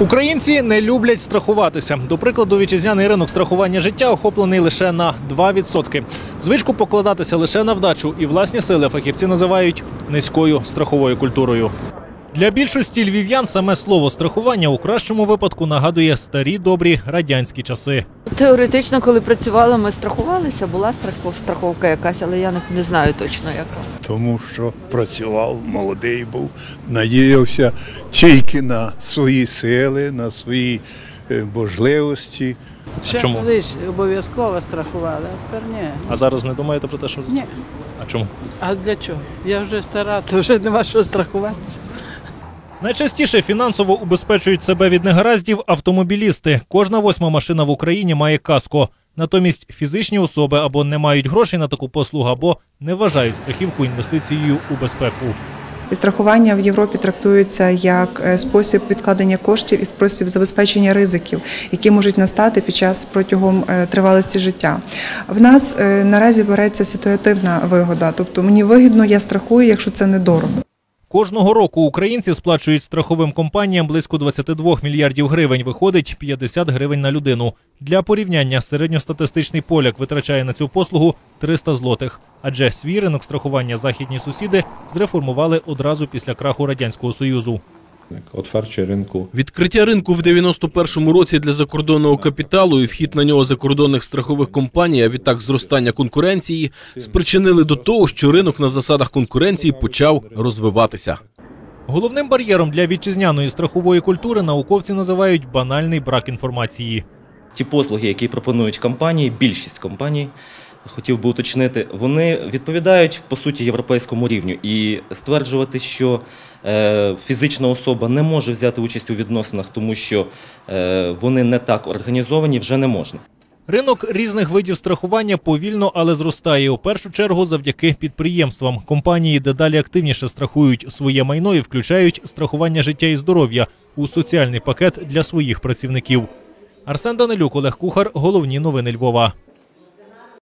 Українці не люблять страхуватися. До прикладу, вітчизняний ринок страхування життя охоплений лише на 2%. Звичку покладатися лише на вдачу і власні сили фахівці називають низькою страховою культурою. Для більшості львів'ян саме слово страхування у кращому випадку нагадує старі добрі радянські часи. Теоретично, коли працювала, ми страхувалися, була страховка якась, але я не, знаю точно яка. тому що працював, молодий був, надіявся тільки на свої сили, на свої е, можливості. Ще чому? колись обов'язково страхували, а тепер ні. А зараз не думаєте про те, що Ні. а чому? А для чого? Я вже стара, то вже нема що страхуватися. Найчастіше фінансово убезпечують себе від негараздів автомобілісти. Кожна восьма машина в Україні має каско. Натомість фізичні особи або не мають грошей на таку послугу, або не вважають страхівку інвестицією у безпеку. Страхування в Європі трактується як е, спосіб відкладення коштів і спосіб забезпечення ризиків, які можуть настати під час протягом е, тривалості життя. В нас е, наразі береться ситуативна вигода, тобто мені вигідно, я страхую, якщо це недорого. Кожного року українці сплачують страховим компаніям близько 22 мільярдів гривень. Виходить 50 гривень на людину. Для порівняння середньостатистичний поляк витрачає на цю послугу 300 злотих. Адже свій ринок страхування західні сусіди зреформували одразу після краху радянського союзу. Otwarcie rynku Відкриття ринку в 91-му році для закордонного капіталу і вхід на нього закордонних страхових компаній, а відтак зростання конкуренції, спричинили до того, що ринок на засадах конкуренції почав розвиватися. Головним бар'єром для вітчизняної страхової культури науковці називають банальний брак інформації. ті послуги, які пропонують компанії, більшість компаній, хотів би уточнити, вони відповідають по суті європейському рівню. І стверджувати, що е, фізична особа не може взяти участь у відносинах, тому що е, вони не так організовані, вже не можна. Ринок різних видів страхування повільно, але зростає. У першу чергу завдяки підприємствам. Компанії дедалі активніше страхують своє майно і включають страхування життя і здоров'я у соціальний пакет для своїх працівників. Арсен Данилюк, Олег Кухар. Головні новини Львова.